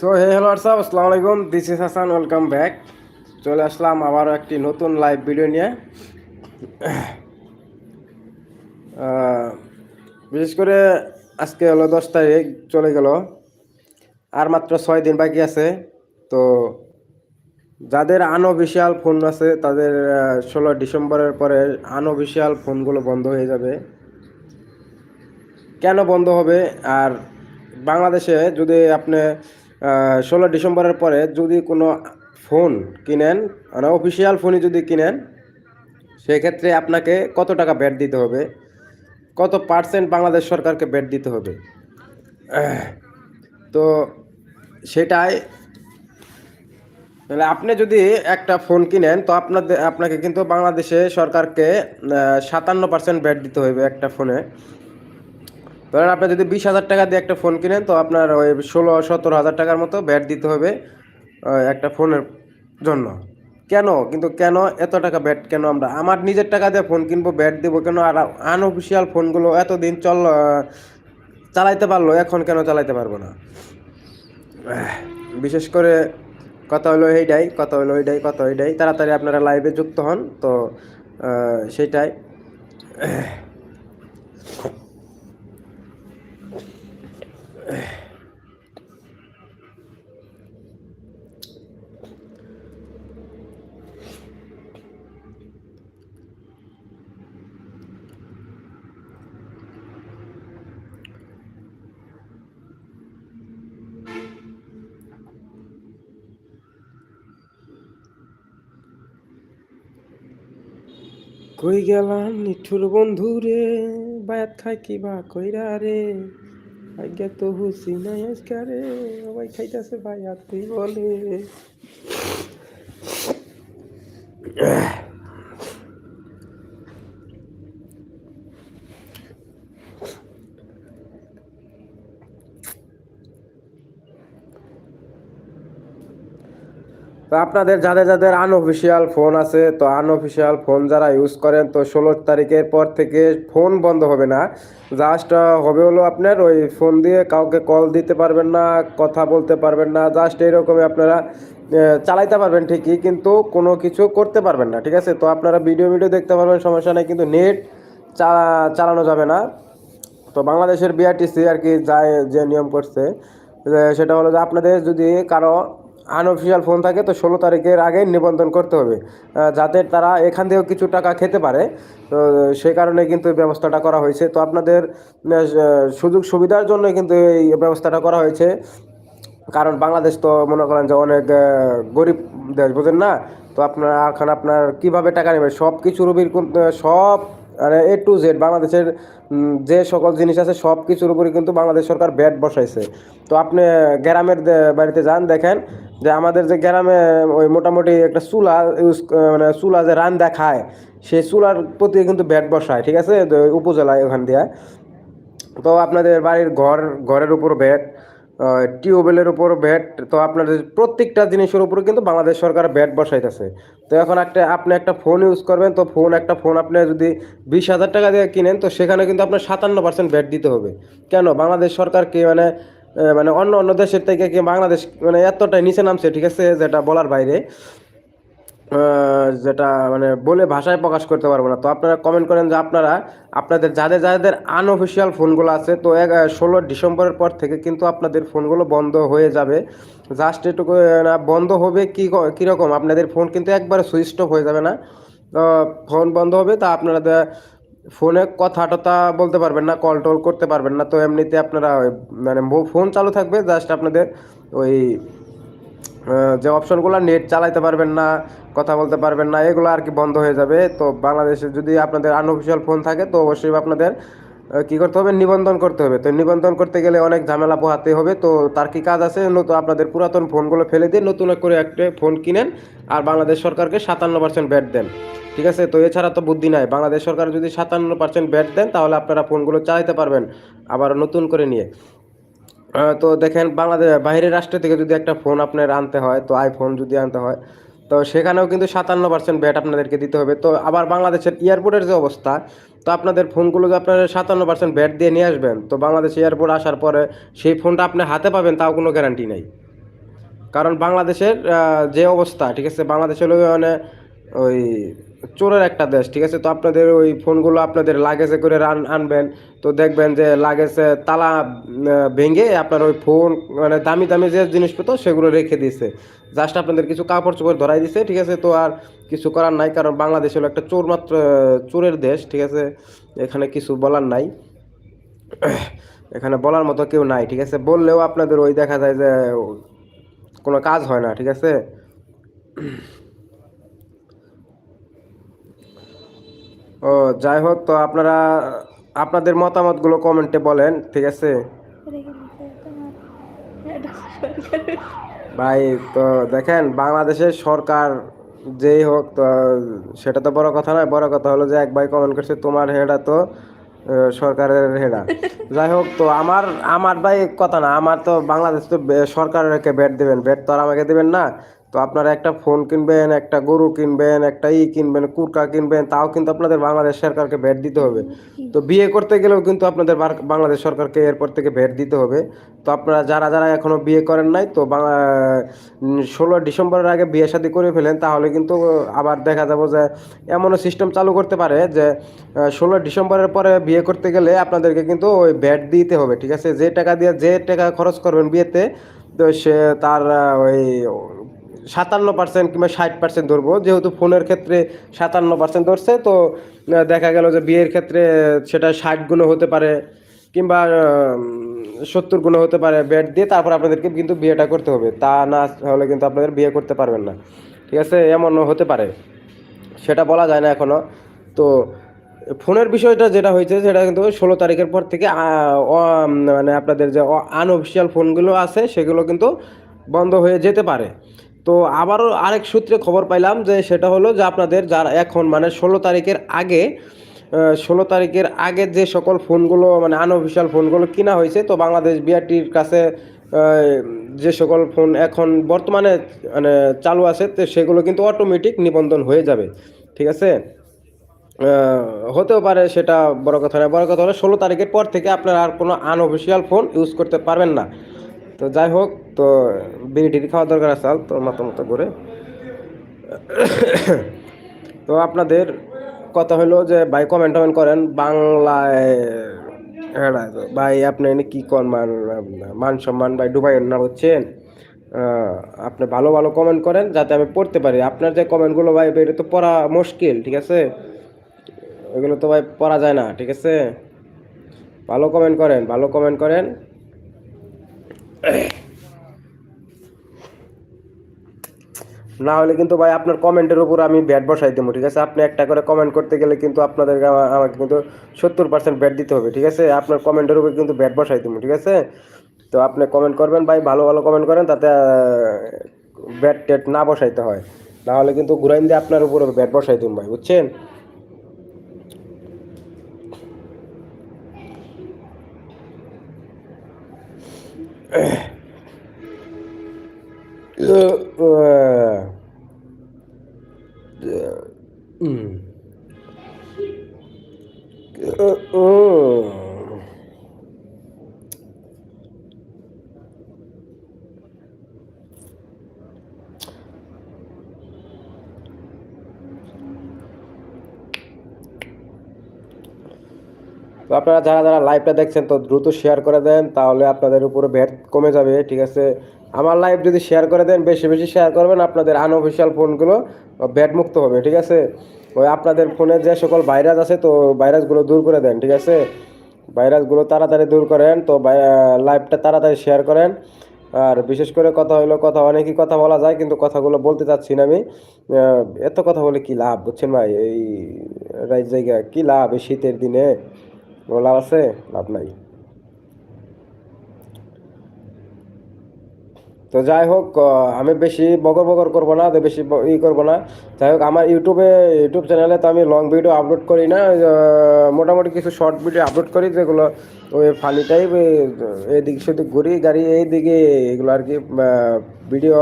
So hey hello WhatsApp আসসালামু আলাইকুম this is Hasan welcome back চলে আসলাম আবারও একটি নতুন লাইভ ভিডিও নিয়ে। বিশেষ করে আজকে হলো দশ তারিখ, চলে গেল। আর মাত্র ছয় দিন বাকি আছে। তো যাদের আনঅফিসিয়াল ফোন আছে, তাদের ষোলো ডিসেম্বরের পরে আনঅফিসিয়াল ফোনগুলো বন্ধ হয়ে যাবে। কেন বন্ধ হবে? আর বাংলাদেশে যদি আপনি ষোলো ডিসেম্বরের পরে যদি কোনো ফোন কিনেন মানে অফিসিয়াল ফোনই যদি কিনেন, সেক্ষেত্রে আপনাকে কত টাকা ব্যাট দিতে হবে? কত পার্সেন্ট বাংলাদেশ সরকারকে ব্যাট দিতে হবে? তো সেটাই, তাহলে আপনি যদি একটা ফোন কিনেন, তো আপনাদের, আপনাকে কিন্তু বাংলাদেশে সরকারকে সাতান্ন পার্সেন্ট ব্যাট দিতে হবে একটা ফোনে। ধরেন আপনি যদি বিশ হাজার টাকা দিয়ে একটা ফোন কিনেন, তো আপনার ওই ষোলো, সতেরো হাজার টাকার মতো ব্যাট দিতে হবে একটা ফোনের জন্য। কেন? কিন্তু কেন এত টাকা ব্যাট কেন আমরা? আমার নিজের টাকা দিয়ে ফোন কিনবো ব্যাট দেবো কেন? আর আনঅফিসিয়াল ফোনগুলো এতদিন চল চালাইতে পারল, এখন কেন চালাইতে পারব না? বিশেষ করে কথা হলো এইটাই, কথা হলো এইটাই, কথা এইটাই। তাড়াতাড়ি আপনারা লাইভে যুক্ত হন, তো সেটাই। কই গেলাম নিঠুর বন্ধু রে বায়াত খাই কি বা কইরা রে? আজ্ঞা তো হুসি নাই আজকে রে সবাই খাইতেছে বায়াত তুই বলে তো আপনাদের যাদের যাদের আনঅফিসিয়াল ফোন আছে, তো আনঅফিসিয়াল ফোন যারা ইউজ করেন, তো ষোলো তারিখের পর থেকে ফোন বন্ধ হবে না। জাস্ট হবে হলো আপনার ওই ফোন দিয়ে কাউকে কল দিতে পারবেন না, কথা বলতে পারবেন না জাস্ট এইরকমই আপনারা চালাইতে পারবেন ঠিকই, কিন্তু কোনো কিছু করতে পারবেন না, ঠিক আছে? তো আপনারা ভিডিও ভিডিও দেখতে পারবেন, সমস্যা নেই, কিন্তু নেট চালানো যাবে না। তো বাংলাদেশের বিআরটিসি আর কি যায়, যে নিয়ম করছে সেটা হলো যে আপনাদের যদি কারও আনঅফিসিয়াল ফোন থাকে, তো ষোলো তারিখের আগে নিবন্ধন করতে হবে। যাতে তারা এখান থেকেও কিছু টাকা খেতে পারে। তো সে কারণে কিন্তু ব্যবস্থাটা করা হয়েছে। তো আপনাদের সুযোগ সুবিধার জন্য কিন্তু এই ব্যবস্থাটা করা হয়েছে। কারণ বাংলাদেশ তো মনে করেন যে অনেক গরিব দেশ, বোঝেন না? তো আপনার, এখন আপনার কীভাবে টাকা নেবেন? সব উপর কিন্তু সব মানে এ টু জেড বাংলাদেশের যে সকল জিনিস আছে, সব কিছুর উপরে কিন্তু বাংলাদেশ সরকার ব্যাট বসাইছে। তো আপনি গ্রামের বাড়িতে যান, দেখেন যে আমাদের যে গ্রামে, ওই মোটামুটি একটা চুলা ইউজ মানে চুলা যে রান দেখায়, সেই চুলার প্রতি কিন্তু ব্যাট বসায়, ঠিক আছে? উপজেলায় ওখান দিয়ে। তো আপনাদের বাড়ির ঘর, ঘরের উপর ব্যাট টিউবওয়েলের উপর ভ্যাট তো আপনাদের প্রত্যেকটা জিনিসের উপরে কিন্তু বাংলাদেশ সরকার ব্যাট বসাইতেছে। তো এখন একটা, আপনি একটা ফোন ইউজ করবেন, তো ফোন একটা ফোন আপনি যদি বিশ হাজার টাকা দিয়ে কিনেন, তো সেখানে কিন্তু আপনার সাতান্ন পার্সেন্ট ভ্যাট দিতে হবে। কেন? বাংলাদেশ সরকার কি মানে মানে অন্য অন্য দেশের থেকে কি বাংলাদেশ মানে এতটাই নিচে নামছে, ঠিক আছে, যেটা বলার বাইরে। যেটা মানে বলে ভাষায় প্রকাশ করতে পারব না। তো আপনারা কমেন্ট করেন যে আপনারা, আপনাদের যাদের যাদের আনঅফিসিয়াল ফোনগুলো আছে, তো এক ষোলো ডিসেম্বরের পর থেকে কিন্তু আপনাদের ফোনগুলো বন্ধ হয়ে যাবে। জাস্ট এটুকু না, বন্ধ হবে কি কীরকম? আপনাদের ফোন কিন্তু একবারে সুইচ অফ হয়ে যাবে না। ফোন বন্ধ হবে, তা আপনারা ফোনে কথা টথা বলতে পারবেন না কল টল করতে পারবেন না, তো এমনিতে আপনারা মানে ফোন চালু থাকবে জাস্ট আপনাদের ওই যে অপশনগুলো নেট চালাইতে পারবেন না, কথা বলতে পারবেন না, এগুলো আর কি বন্ধ হয়ে যাবে। তো বাংলাদেশে যদি আপনাদের আনঅফিসিয়াল ফোন থাকে, তো অবশ্যই আপনাদের কি করতে হবে? নিবন্ধন করতে হবে। তো নিবন্ধন করতে গেলে অনেক ঝামেলা পোহাতে হবে, তো তার কি কাজ আছে? নতুন আপনাদের পুরাতন ফোনগুলো ফেলে দিয়ে নতুন করে একটা ফোন কিনেন, আর বাংলাদেশ সরকারকে সাতান্ন পার্সেন্ট ব্যাট দেন। ঠিক আছে? তো এছাড়া তো বুদ্ধি নাই। বাংলাদেশ সরকার যদি সাতান্ন পার্সেন্ট ব্যাট দেন, তাহলে আপনারা ফোনগুলো চালাতে পারবেন আবার নতুন করে নিয়ে। তো দেখেন, বাংলাদেশ বাইরের রাষ্ট্র থেকে যদি একটা ফোন আপনার আনতে হয়, তো আইফোন যদি আনতে হয়, তো সেখানেও কিন্তু সাতান্ন পার্সেন্ট ব্যাট আপনাদেরকে দিতে হবে। তো আবার বাংলাদেশের এয়ারপোর্টের যে অবস্থা, তো আপনাদের ফোনগুলো যে আপনারা সাতান্ন পার্সেন্ট ব্যাট দিয়ে নিয়ে আসবেন, তো বাংলাদেশ এয়ারপোর্ট আসার পরে সেই ফোনটা আপনি হাতে পাবেন, তাও কোনো গ্যারান্টি নাই। কারণ বাংলাদেশের যে অবস্থা, ঠিক আছে? বাংলাদেশের মানে ওই চোরের একটা দেশ, ঠিক আছে? তো আপনাদের ওই ফোনগুলো আপনাদের লাগেজে করে রান, আনবেন। তো দেখবেন যে লাগেজে তালা ভেঙে আপনার ওই ফোন মানে দামি দামি যে জিনিসপত্র সেগুলো রেখে দিয়েছে। জাস্ট আপনাদের কিছু কাপড় চোপড় ধরাই দিছে ঠিক আছে? তো আর কিছু করার নাই, কারণ বাংলাদেশ হলো একটা চোর মাত্র চোরের দেশ, ঠিক আছে? এখানে কিছু বলার নাই। এখানে বলার মতো কেউ নাই, ঠিক আছে? বললেও আপনাদের ওই দেখা যায় যে কোনো কাজ হয় না, ঠিক আছে? ও, যাই হোক, তো আপনারা, আপনাদের মতামতগুলো কমেন্টে বলেন, ঠিক আছে? ভাই, তো দেখেন বাংলাদেশের সরকার যেই হোক, তো সেটা তো বড় কথা নয়, বড় কথা হলো যে এক ভাই কমেন্ট করছে, তোমার হেডা তো সরকারের হেডা। যাই হোক, তো আমার আমার ভাই কথা না, আমার তো বাংলাদেশ তো সরকারকে ব্যাট দেবেন ব্যাট তো আর আমাকে দেবেন না। তো আপনারা একটা ফোন কিনবেন, একটা গরু কিনবেন, একটা ই কিনবেন, কুরকা কিনবেন, তাও কিন্তু আপনাদের বাংলাদেশ সরকারকে ভ্যাট দিতে হবে। তো বিয়ে করতে গেলেও কিন্তু আপনাদের বাংলাদেশ সরকারকে এরপর থেকে ভ্যাট দিতে হবে। তো আপনারা যারা যারা এখনও বিয়ে করেন নাই, তো ষোলো ডিসেম্বরের আগে বিয়ে শাদী করে ফেলেন, তাহলে কিন্তু আবার দেখা যাব যে এমনও সিস্টেম চালু করতে পারে যে ষোলো ডিসেম্বরের পরে বিয়ে করতে গেলে আপনাদেরকে কিন্তু ওই ভ্যাট দিতে হবে, ঠিক আছে? যে টাকা দিয়ে, যে টাকা খরচ করবেন বিয়েতে, তো সে তার ওই সাতান্ন পার্সেন্ট কিংবা ষাট পার্সেন্ট ধরবো। যেহেতু ফোনের ক্ষেত্রে সাতান্ন পার্সেন্ট ধরছে, তো দেখা গেল যে বিয়ের ক্ষেত্রে সেটা ষাট গুণও হতে পারে কিংবা সত্তর গুণও হতে পারে ব্যাট দিয়ে, তারপর আপনাদেরকে কিন্তু বিয়েটা করতে হবে। তা না হলে কিন্তু আপনাদের বিয়ে করতে পারবেন না। ঠিক আছে? এমনও হতে পারে। সেটা বলা যায় না এখনও তো, ফোনের বিষয়টা যেটা হয়েছে, সেটা কিন্তু ষোলো তারিখের পর থেকে মানে আপনাদের যে আনঅফিসিয়াল ফোনগুলো আছে, সেগুলো কিন্তু বন্ধ হয়ে যেতে পারে। তো আবারও আরেক সূত্রে খবর পাইলাম যে সেটা হলো যে আপনাদের যারা এখন মানে ষোলো তারিখের আগে ষোলো তারিখের আগে যে সকল ফোনগুলো মানে আনঅফিসিয়াল ফোনগুলো কিনা হয়েছে, তো বাংলাদেশ বিআরটির কাছে যে সকল ফোন এখন বর্তমানে মানে চালু আছে, তো সেগুলো কিন্তু অটোমেটিক নিবন্ধন হয়ে যাবে, ঠিক আছে? হতেও পারে সেটা বড় কথা না বড় কথা হলো ষোলো তারিখের পর থেকে আপনারা আর কোনো আনঅফিসিয়াল ফোন ইউজ করতে পারবেন না। তো যাই হোক, তো বিড়ি টিড়ি খাওয়া দরকার আছে তো মতো মতো করে। তো আপনাদের কথা হলো যে, ভাই কমেন্ট টমেন্ট করেন, বাংলায় হ্যাঁ ভাই আপনি এনে কি কর মান মান সম্মান ভাই ডুবাই না হচ্ছেন আপনি ভালো ভালো কমেন্ট করেন, যাতে আমি পড়তে পারি। আপনার যে কমেন্টগুলো ভাই এটা তো পড়া মুশকিল, ঠিক আছে? ওইগুলো তো ভাই পড়া যায় না, ঠিক আছে? ভালো কমেন্ট করেন, ভালো কমেন্ট করেন। না হলে কিন্তু ভাই আপনার কমেন্টের উপর আমি ব্যাট বসাই দেবো ঠিক আছে? আপনি একটা করে কমেন্ট করতে গেলে কিন্তু আপনাদেরকে আমা- আমাকে কিন্তু সত্তর পার্সেন্ট ব্যাট দিতে হবে, ঠিক আছে? আপনার কমেন্টের উপর কিন্তু ব্যাট বসাই দেবো ঠিক আছে? তো আপনি কমেন্ট করবেন ভাই, ভালো ভালো কমেন্ট করেন, তাতে ব্যাট টেট না বসাইতে হয়। না হলে কিন্তু ঘুরাইন দিয়ে আপনার উপর ব্যাট বসাই দিন ভাই, বুঝছেন? তো আপনারা যারা যারা লাইভটা দেখছেন, তো দ্রুত শেয়ার করে দেন, তাহলে আপনাদের উপরে ভ্যাট কমে যাবে, ঠিক আছে? আমার লাইভ যদি শেয়ার করে দেন, বেশি বেশি শেয়ার করবেন, আপনাদের আনঅফিসিয়াল ফোনগুলো ভ্যাট মুক্ত হবে, ঠিক আছে? ওই আপনাদের ফোনে যে সকল ভাইরাস আছে, তো ভাইরাসগুলো দূর করে দেন, ঠিক আছে? ভাইরাসগুলো তাড়াতাড়ি দূর করেন, তো লাইভটা তাড়াতাড়ি শেয়ার করেন। আর বিশেষ করে কথা হলো কথা অনেকই কথা বলা যায়, কিন্তু কথাগুলো বলতে চাচ্ছি না আমি। এত কথা বলে কি লাভ, বুঝছেন ভাই? এই রাইট জায়গায় কি লাভ এই শীতের দিনে? কোনো লাভ আছে? লাভ নাই। তো যাই হোক আমি বেশি বগর বগর করব না বেশি ই করব না। যাই হোক, আমার ইউটিউবে, ইউটিউব চ্যানেলে তো আমি লং ভিডিও আপলোড করি না মোটামুটি কিছু শর্ট ভিডিও আপলোড করি, যেগুলো ওই ফানি টাইপ এদিক সেদিক ঘুরি, গাড়ি এই দিকে এগুলো আর কি ভিডিও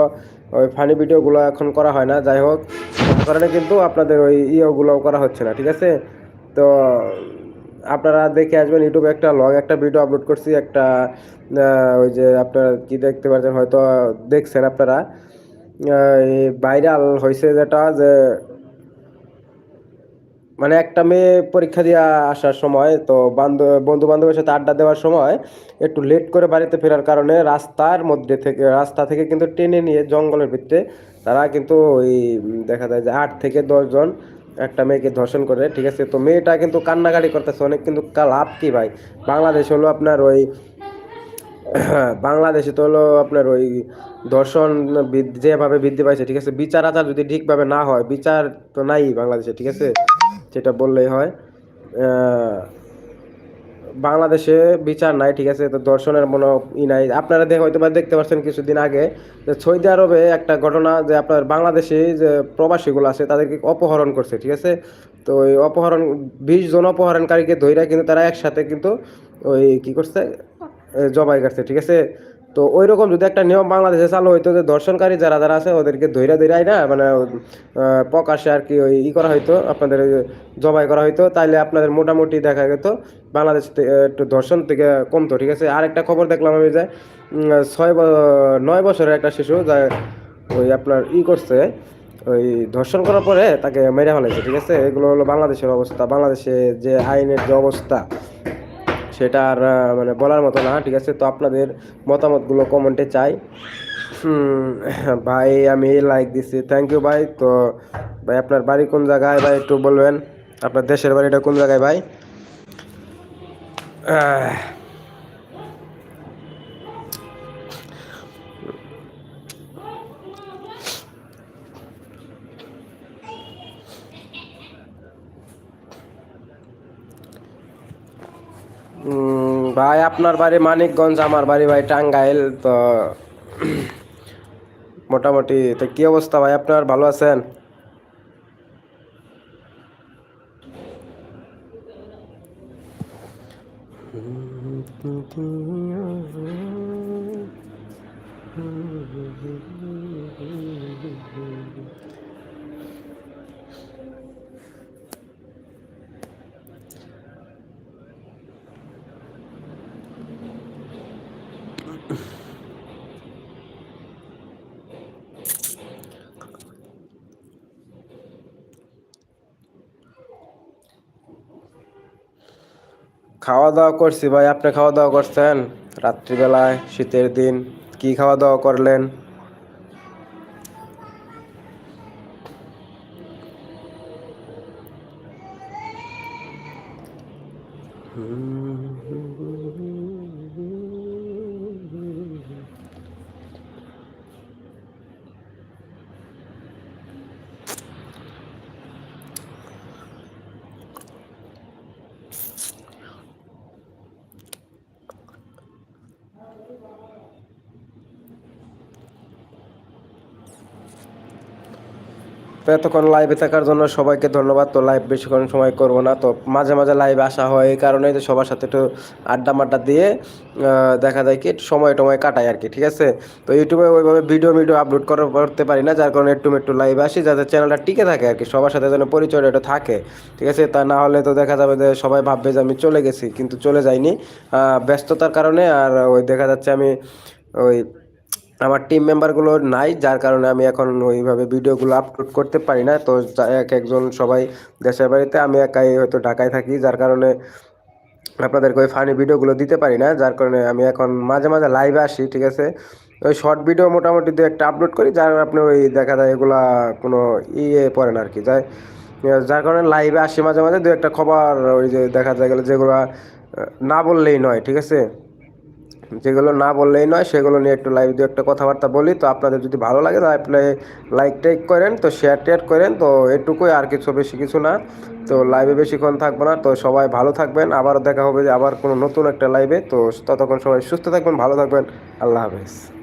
ওই ফানি ভিডিওগুলো এখন করা হয় না। যাই হোক কারণে কিন্তু আপনাদের ওই ইয়েগুলোও করা হচ্ছে না, ঠিক আছে? তো আপনারা দেখে আসবেন ইউটিউবে একটা লং একটা ভিডিও আপলোড করছি, একটা ওই যে আপনারা কি দেখতে পাচ্ছেন হয়তো দেখছেন আপনারা। ভাইরাল হয়েছে যেটা যে মানে একটা মেয়ে পরীক্ষা দিয়ে আসার সময়, তো বন্ধু বান্ধবের সাথে আড্ডা দেওয়ার সময় একটু লেট করে বাড়িতে ফেরার কারণে রাস্তার মধ্যে থেকে, রাস্তা থেকে কিন্তু টেনে নিয়ে জঙ্গলের ভিতরে তারা কিন্তু ওই, দেখা যায় যে আট থেকে দশজন একটা মেয়েকে ধর্ষণ করে, ঠিক আছে? তো মেয়েটা কিন্তু কান্নাকাটি করতেছে অনেক, কিন্তু লাভ কি ভাই? বাংলাদেশ হলো আপনার ওই, বাংলাদেশে তো হলো আপনার ওই ধর্ষণ যেভাবে বৃদ্ধি পাইছে, ঠিক আছে? বিচার আচার যদি ঠিকভাবে না হয়, বিচার তো নাই বাংলাদেশে, ঠিক আছে? সেটা বললেই হয় বাংলাদেশে বিচার নাই, ঠিক আছে? তো দর্শনের মনে ই নাই। আপনারা হয়তো বা দেখতে পাচ্ছেন কিছুদিন আগে যে সৌদি আরবে একটা ঘটনা যে আপনার বাংলাদেশি যে প্রবাসীগুলো আছে, তাদেরকে অপহরণ করছে, ঠিক আছে? তো ওই অপহরণ, বিশ জন অপহরণকারীকে ধৈরা কিন্তু তারা একসাথে কিন্তু ওই কি করছে? জবাই করছে, ঠিক আছে? তো ওই রকম যদি একটা নিয়ম বাংলাদেশে চালু হইতো যে দর্শনকারী যারা যারা আছে ওদেরকে ধৈরা ধৈরাই না মানে আহ, প্রকাশ্যে আর কি ওই ই করা হইতো আপনাদের জবাই করা হইতো তাইলে আপনাদের মোটামুটি দেখা যেত বাংলাদেশ একটু ধর্ষণ থেকে কমতো ঠিক আছে? আর একটা খবর দেখলাম আমি যে ছয় নয় বছরের একটা শিশু যা ওই আপনার ই করছে ওই ধর্ষণ করার পরে তাকে মেরে ফেলাইছে ঠিক আছে? এগুলো হলো বাংলাদেশের অবস্থা বাংলাদেশে যে আইনের যে অবস্থা সেটা আর মানে বলার মতো না, ঠিক আছে? তো আপনাদের মতামতগুলো কমেন্টে চাই। ভাই, আমি লাইক দিছি। থ্যাংক ইউ ভাই। তো, ভাই, আপনার বাড়ি কোন জায়গায়? ভাই, একটু বলবেন। আপনার দেশের বাড়িটা কোন জায়গায়, ভাই? ভাই, আপনার বাড়ি মানিকগঞ্জ, আমার বাড়ি ভাই টাঙ্গাইল, তো মোটামুটি, তো কি অবস্থা ভাই আপনার ভালো আছেন? খাওয়া দাওয়া করছি ভাই, আপনি খাওয়া দাওয়া করছেন? রাত্রিবেলায়, শীতের দিন, কি খাওয়া দাওয়া করলেন? তো এতক্ষণ লাইভে থাকার জন্য সবাইকে ধন্যবাদ। তো লাইভ বেশিক্ষণ সময় করব না। তো মাঝে মাঝে লাইভে আসা হয় এই কারণেই তো সবার সাথে একটু আড্ডা মাড্ডা দিয়ে দেখা যায় কি সময় টময় কাটাই আর কি, ঠিক আছে? তো ইউটিউবে ওইভাবে ভিডিও ভিডিও আপলোড করা, করতে পারি না, যার কারণে একটু একটু লাইভে আসি, যাতে চ্যানেলটা টিকে থাকে আর কি, সবার সাথে যেন পরিচয়টা একটু থাকে, ঠিক আছে? তা না হলে তো দেখা যাবে যে সবাই ভাববে যে আমি চলে গেছি, কিন্তু চলে যাইনি। ব্যস্ততার কারণে আর ওই দেখা যাচ্ছে আমি ওই আমার টিম মেম্বারগুলো নাই, যার কারণে আমি এখন ওইভাবে ভিডিওগুলো আপলোড করতে পারি না। তো এক একজন সবাই দেশের বাড়িতে, আমি একাই হয়তো ঢাকায় থাকি, যার কারণে আপনাদেরকে ওই ফানি ভিডিওগুলো দিতে পারি না। যার কারণে আমি এখন মাঝে মাঝে লাইভে আসি, ঠিক আছে? ওই শর্ট ভিডিও মোটামুটি দু একটা আপলোড করি, যার আপনি ওই দেখা যায় এগুলা কোনো ইয়ে পড়ে না আর কি যাই, যার কারণে লাইভে আসি মাঝে মাঝে, দু একটা খবর ওই যে দেখা যায় গেলো যেগুলো না বললেই নয়, ঠিক আছে? যেগুলো না বললেই নয়, সেগুলো নিয়ে একটু লাইভ দিয়ে একটা কথাবার্তা বলি। তো আপনাদের যদি ভালো লাগে, তাহলে আপনি লাইক টাইক করেন, তো শেয়ার টেয়ার করেন। তো এটুকুই আর কিছু, বেশি কিছু না। তো লাইভে বেশিক্ষণ থাকব না। তো সবাই ভালো থাকবেন। আবারও দেখা হবে যে আবার কোনো নতুন একটা লাইভে তো ততক্ষণ সবাই সুস্থ থাকবেন, ভালো থাকবেন। আল্লাহ হাফেজ।